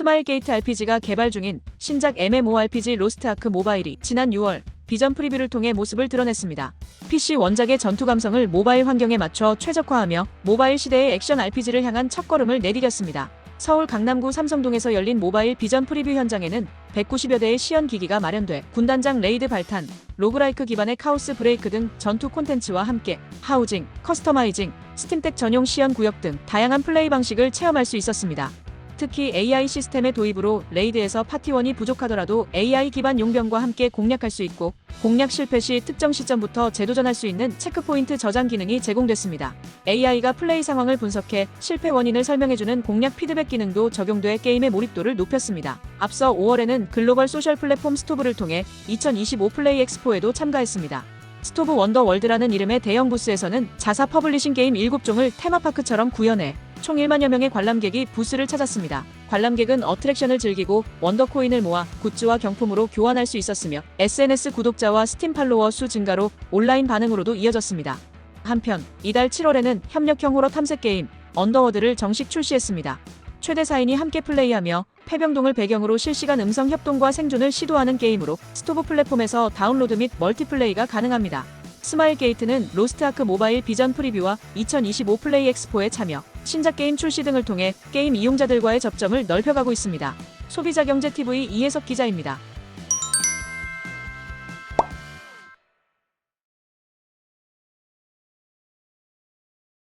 스마일 게이트 RPG가 개발 중인 신작 MMORPG 로스트 아크 모바일이 지난 6월 비전 프리뷰를 통해 모습을 드러냈습니다. PC 원작의 전투 감성을 모바일 환경에 맞춰 최적화하며 모바일 시대의 액션 RPG를 향한 첫걸음을 내디뎠습니다. 서울 강남구 삼성동에서 열린 모바일 비전 프리뷰 현장에는 190여 대의 시연 기기가 마련돼 군단장 레이드 발탄, 로그라이크 기반의 카오스 브레이크 등 전투 콘텐츠와 함께 하우징, 커스터마이징, 스팀덱 전용 시연 구역 등 다양한 플레이 방식을 체험할 수 있었습니다. 특히 AI 시스템의 도입으로 레이드에서 파티원이 부족하더라도 AI 기반 용병과 함께 공략할 수 있고 공략 실패 시 특정 시점부터 재도전할 수 있는 체크포인트 저장 기능이 제공됐습니다. AI가 플레이 상황을 분석해 실패 원인을 설명해주는 공략 피드백 기능도 적용돼 게임의 몰입도를 높였습니다. 앞서 5월에는 글로벌 소셜 플랫폼 스토브를 통해 2025 플레이 엑스포에도 참가했습니다. 스토브 원더 월드라는 이름의 대형 부스에서는 자사 퍼블리싱 게임 7종을 테마파크처럼 구현해 총 1만여 명의 관람객이 부스를 찾았습니다. 관람객은 어트랙션을 즐기고 원더코인을 모아 굿즈와 경품으로 교환할 수 있었으며 SNS 구독자와 스팀 팔로워 수 증가로 온라인 반응으로도 이어졌습니다. 한편 이달 7월에는 협력형 호러 탐색 게임 언더워드를 정식 출시했습니다. 최대 4인이 함께 플레이하며 폐병동을 배경으로 실시간 음성 협동과 생존을 시도하는 게임으로 스토브 플랫폼에서 다운로드 및 멀티플레이가 가능합니다. 스마일 게이트는 로스트아크 모바일 비전 프리뷰와 2025 플레이 엑스포에 참여, 신작 게임 출시 등을 통해 게임 이용자들과의 접점을 넓혀가고 있습니다. 소비자경제TV 이혜석 기자입니다.